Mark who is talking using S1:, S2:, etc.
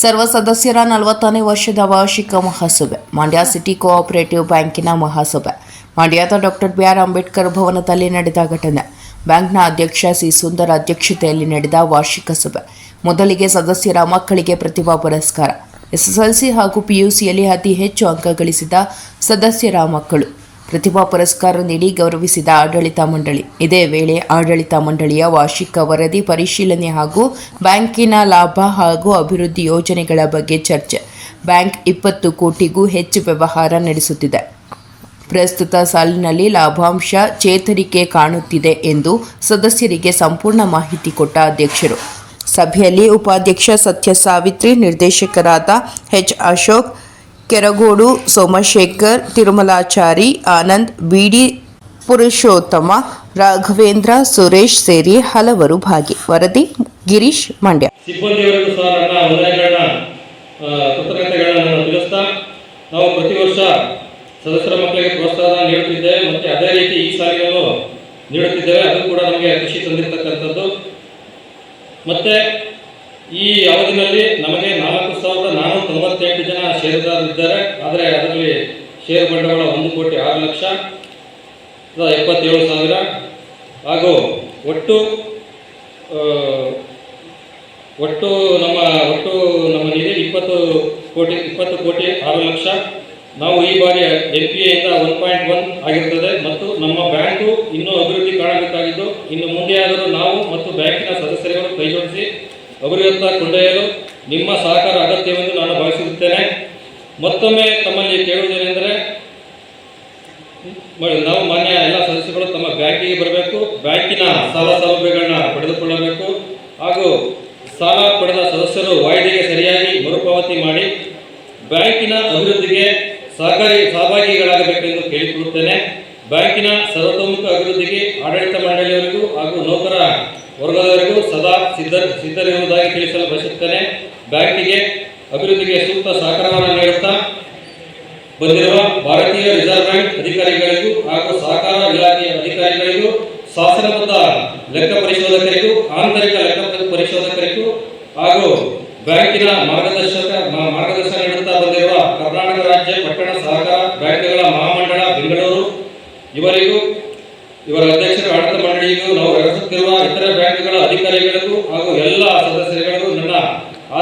S1: ಸರ್ವ ಸದಸ್ಯರ ನಲವತ್ತನೇ ವರ್ಷದ ವಾರ್ಷಿಕ ಮಹಾಸಭೆ, ಮಂಡ್ಯ ಸಿಟಿ ಕೋಆಪರೇಟಿವ್ ಬ್ಯಾಂಕಿನ ಮಹಾಸಭೆ. ಮಂಡ್ಯದ ಡಾಕ್ಟರ್ ಬಿ ಆರ್ ಅಂಬೇಡ್ಕರ್ ಭವನದಲ್ಲಿ ನಡೆದ ಘಟನೆ. ಬ್ಯಾಂಕ್ನ ಅಧ್ಯಕ್ಷ ಸಿ. ಸುಂದರ್ ಅಧ್ಯಕ್ಷತೆಯಲ್ಲಿ ನಡೆದ ವಾರ್ಷಿಕ ಸಭೆ. ಮೊದಲಿಗೆ ಸದಸ್ಯರ ಮಕ್ಕಳಿಗೆ ಪ್ರತಿಭಾ ಪುರಸ್ಕಾರ. ಎಸ್ಎಸ್ಎಲ್ಸಿ ಹಾಗೂ ಪಿಯುಸಿಯಲ್ಲಿ ಅತಿ ಹೆಚ್ಚು ಅಂಕ ಗಳಿಸಿದ ಸದಸ್ಯರ ಮಕ್ಕಳು. ಪ್ರತಿಭಾ ಪುರಸ್ಕಾರ ನೀಡಿ ಗೌರವಿಸಿದ ಆಡಳಿತ ಮಂಡಳಿ. ಇದೇ ವೇಳೆ ಆಡಳಿತ ಮಂಡಳಿಯ ವಾರ್ಷಿಕ ವರದಿ ಪರಿಶೀಲನೆ ಹಾಗೂ ಬ್ಯಾಂಕಿನ ಲಾಭ ಹಾಗೂ ಅಭಿವೃದ್ಧಿ ಯೋಜನೆಗಳ ಬಗ್ಗೆ ಚರ್ಚೆ. ಬ್ಯಾಂಕ್ ಇಪ್ಪತ್ತು ಕೋಟಿಗೂ ಹೆಚ್ಚು ವ್ಯವಹಾರ ನಡೆಸುತ್ತಿದೆ. ಪ್ರಸ್ತುತ ಸಾಲಿನಲ್ಲಿ ಲಾಭಾಂಶ ಚೇತರಿಕೆ ಕಾಣುತ್ತಿದೆ ಎಂದು ಸದಸ್ಯರಿಗೆ ಸಂಪೂರ್ಣ ಮಾಹಿತಿ ಕೊಟ್ಟ ಅಧ್ಯಕ್ಷರು. ಸಭೆಯಲ್ಲಿ ಉಪಾಧ್ಯಕ್ಷ ಸತ್ಯ ಸಾವಿತ್ರಿ ನಿರ್ದೇಶಕರಾದ H Ashok Keragodu Somashekhar Thirumalachari Anand B D Purushottama Raghavendra Suresh ಸೇರಿ ಹಲವರು ಭಾಗಿ. ವರದಿ ಗಿರೀಶ್ ಮಂಡ್ಯ.
S2: ಸಿಬ್ಬಂದಿಯವರಿಗೂ ಸಹ ನನ್ನ ವಂದನೆಗಳನ್ನ ಆ, ಕೃತಜ್ಞತೆಗಳನ್ನ ತಿಳಿಸ್ತಾ ನಾವು ಪ್ರತಿ ವರ್ಷ ಸದಸ್ಯರ ಮಕ್ಕಳಿಗೆ ಪ್ರೋತ್ಸಾಹ ನೀಡುತ್ತಿದ್ದೇವೆ ಮತ್ತು ಅದೇ ರೀತಿ ಈ ಸಾಲಿನಲ್ಲೂ ನೀಡುತ್ತಿದ್ದೇವೆ. ಅದು ಕೂಡ ನಮಗೆ ಖುಷಿ ತಂದಿರತಕ್ಕಂಥದ್ದು. ಮತ್ತೆ ಈ ಅವಧಿನಲ್ಲಿ ನಮಗೆ ನಾಲ್ಕು ಸಾವಿರದ ನಾನೂರ ತೊಂಬತ್ತೆಂಟು ಜನ ಷೇರುದಾರರಿದ್ದಾರೆ. ಆದರೆ ಅದರಲ್ಲಿ ಷೇರು ಬಂಡವಾಳ ಒಂದು ಕೋಟಿ ಆರು ಲಕ್ಷ ಎಪ್ಪತ್ತೇಳು ಸಾವಿರ. ಹಾಗೂ ಒಟ್ಟು ಒಟ್ಟು ನಮ್ಮ ಒಟ್ಟು ನಮ್ಮ ನಿಧಿ ಇಪ್ಪತ್ತು ಕೋಟಿ ಇಪ್ಪತ್ತು ಕೋಟಿ ಆರು ಲಕ್ಷ. ನಾವು ಈ ಬಾರಿ ಎನ್ ಪಿ ಎಯಿಂದ ಒನ್ ಪಾಯಿಂಟ್ ಒನ್ ಆಗಿರ್ತದೆ. ಮತ್ತು ನಮ್ಮ ಬ್ಯಾಂಕು ಇನ್ನೂ ಅಭಿವೃದ್ಧಿ ಕಾಣಬೇಕಾಗಿದ್ದು, ಇನ್ನು ಮುಂದೆಯಾದರೂ ನಾವು ಮತ್ತು ಬ್ಯಾಂಕಿನ ಸದಸ್ಯರುಗಳು ಕೈಜೋಡಿಸಿ ಅಭಿವೃದ್ಧಿ ಕೊಂಡೊಯ್ಯಲು ನಿಮ್ಮ ಸಹಕಾರ ಅಗತ್ಯವೆಂದು ನಾನು ಭಾವಿಸುತ್ತೇನೆ. ಮತ್ತೊಮ್ಮೆ ತಮ್ಮಲ್ಲಿ ಕೇಳುವುದೇನೆಂದರೆ ನಾವು ಮಾನ್ಯ ಎಲ್ಲ ಸದಸ್ಯರು ತಮ್ಮ ಬ್ಯಾಂಕಿಗೆ ಬರಬೇಕು. ಬ್ಯಾಂಕಿನ ಸಾಲ ಸೌಲಭ್ಯಗಳನ್ನ ಪಡೆದುಕೊಳ್ಳಬೇಕು. ಹಾಗೂ ಸಾಲ ಪಡೆದ ಸದಸ್ಯರು ವಾಯ್ದೆಗೆ ಸರಿಯಾಗಿ ಮರುಪಾವತಿ ಮಾಡಿ ಬ್ಯಾಂಕಿನ ಅಭಿವೃದ್ಧಿಗೆ ಸಹಕಾರಿ ಸಹಭಾಗಿಗಳಾಗಬೇಕೆಂದು ಕೇಳಿಕೊಳ್ಳುತ್ತೇನೆ. ಬ್ಯಾಂಕಿನ ಸರ್ವತೋಮುಖ ಅಭಿವೃದ್ಧಿಗೆ ಆಡಳಿತ ಮಂಡಳಿಯವರಿಗೂ ಹಾಗೂ ನೌಕರ ವರ್ಗದವರಿಗೂ ಸದಾ ಸಿದ್ಧ ಸಿದ್ಧರಿರುವುದಾಗಿ ತಿಳಿಸಲು ಬಯಸುತ್ತೇನೆ. ಬ್ಯಾಂಕಿಗೆ ಅಭಿವೃದ್ಧಿಗೆ ಸೂಕ್ತ ಸಹಕಾರವನ್ನು ನೀಡುತ್ತಾ ಬಂದಿರುವ ಭಾರತೀಯ ರಿಸರ್ವ್ ಬ್ಯಾಂಕ್ ಅಧಿಕಾರಿಗಳಿಗೂ ಹಾಗೂ ಸಹಕಾರ ಇಲಾಖೆಯ ಅಧಿಕಾರಿಗಳಿಗೂ ಶಾಸನಬದ್ಧ ಲೆಕ್ಕ ಪರಿಶೋಧಕರಿಗೂ, ಆಂತರಿಕ ಲೆಕ್ಕ ಪರಿಶೋಧಕರಿಗೂ ಹಾಗೂ ಬ್ಯಾಂಕಿನ ಮಾರ್ಗದರ್ಶಕ ಇವರಿಗೂ ಇವರ ಅಧ್ಯಕ್ಷರ ಆಡಳಿತ ಮಂಡಳಿಗೂ ನಾವು ವ್ಯವಹರಿಸುತ್ತಿರುವ ಇತರ ಬ್ಯಾಂಕ್ಗಳ ಅಧಿಕಾರಿಗಳಿಗೂ ಹಾಗೂ ಎಲ್ಲ ಸದಸ್ಯರಿಗೂ